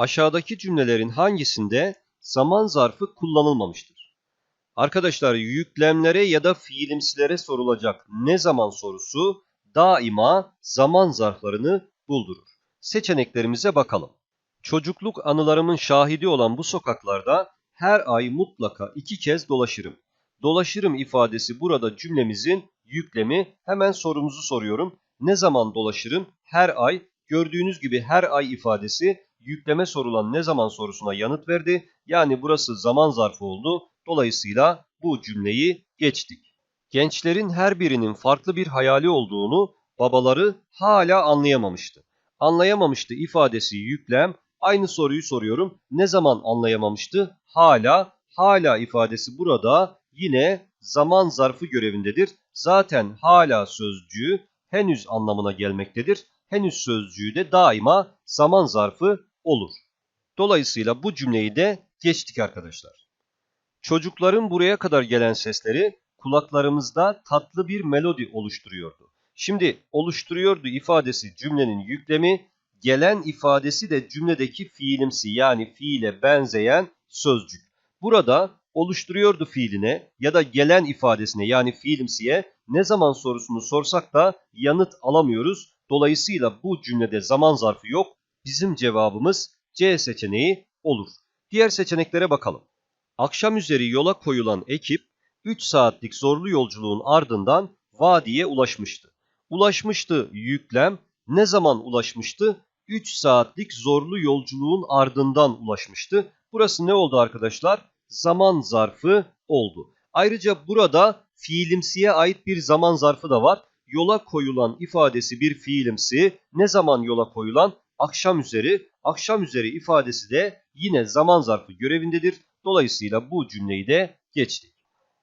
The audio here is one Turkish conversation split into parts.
Aşağıdaki cümlelerin hangisinde zaman zarfı kullanılmamıştır? Arkadaşlar yüklemlere ya da fiilimsilere sorulacak ne zaman sorusu daima zaman zarflarını buldurur. Seçeneklerimize bakalım. Çocukluk anılarımın şahidi olan bu sokaklarda her ay mutlaka iki kez dolaşırım. Dolaşırım ifadesi burada cümlemizin yüklemi. Hemen sorumuzu soruyorum. Ne zaman dolaşırım? Her ay. Gördüğünüz gibi her ay ifadesi yükleme sorulan ne zaman sorusuna yanıt verdi. Yani burası zaman zarfı oldu. Dolayısıyla bu cümleyi geçtik. Gençlerin her birinin farklı bir hayali olduğunu babaları hala anlayamamıştı. Anlayamamıştı ifadesi yüklem. Aynı soruyu soruyorum. Ne zaman anlayamamıştı? Hala. Hala ifadesi burada yine zaman zarfı görevindedir. Zaten hala sözcüğü henüz anlamına gelmektedir. Henüz sözcüğü de daima zaman zarfı olur. Dolayısıyla bu cümleyi de geçtik arkadaşlar. Çocukların buraya kadar gelen sesleri kulaklarımızda tatlı bir melodi oluşturuyordu. Şimdi oluşturuyordu ifadesi cümlenin yüklemi, gelen ifadesi de cümledeki fiilimsi yani fiile benzeyen sözcük. Burada oluşturuyordu fiiline ya da gelen ifadesine yani fiilimsiye ne zaman sorusunu sorsak da yanıt alamıyoruz. Dolayısıyla bu cümlede zaman zarfı yok. Bizim cevabımız C seçeneği olur. Diğer seçeneklere bakalım. Akşam üzeri yola koyulan ekip 3 saatlik zorlu yolculuğun ardından vadiye ulaşmıştı. Ulaşmıştı yüklem. Ne zaman ulaşmıştı? 3 saatlik zorlu yolculuğun ardından ulaşmıştı. Burası ne oldu arkadaşlar? Zaman zarfı oldu. Ayrıca burada fiilimsiye ait bir zaman zarfı da var. Yola koyulan ifadesi bir fiilimsi. Ne zaman yola koyulan? Akşam üzeri. Akşam üzeri ifadesi de yine zaman zarfı görevindedir. Dolayısıyla bu cümleyi de geçtik.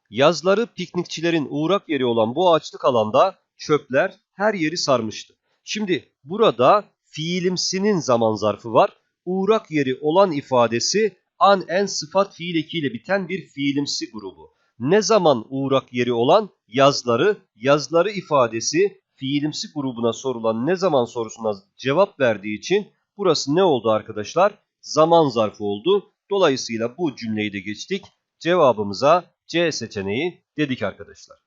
Yazları piknikçilerin uğrak yeri olan bu ağaçlık alanda çöpler her yeri sarmıştı. Şimdi burada fiilimsinin zaman zarfı var. Uğrak yeri olan ifadesi an en sıfat fiil ekiyle biten bir fiilimsi grubu. Ne zaman uğrak yeri olan yazları, yazları ifadesi fiilimsi grubuna sorulan ne zaman sorusuna cevap verdiği için burası ne oldu arkadaşlar? Zaman zarfı oldu. Dolayısıyla bu cümleyi de geçtik. Cevabımıza C seçeneği dedik arkadaşlar.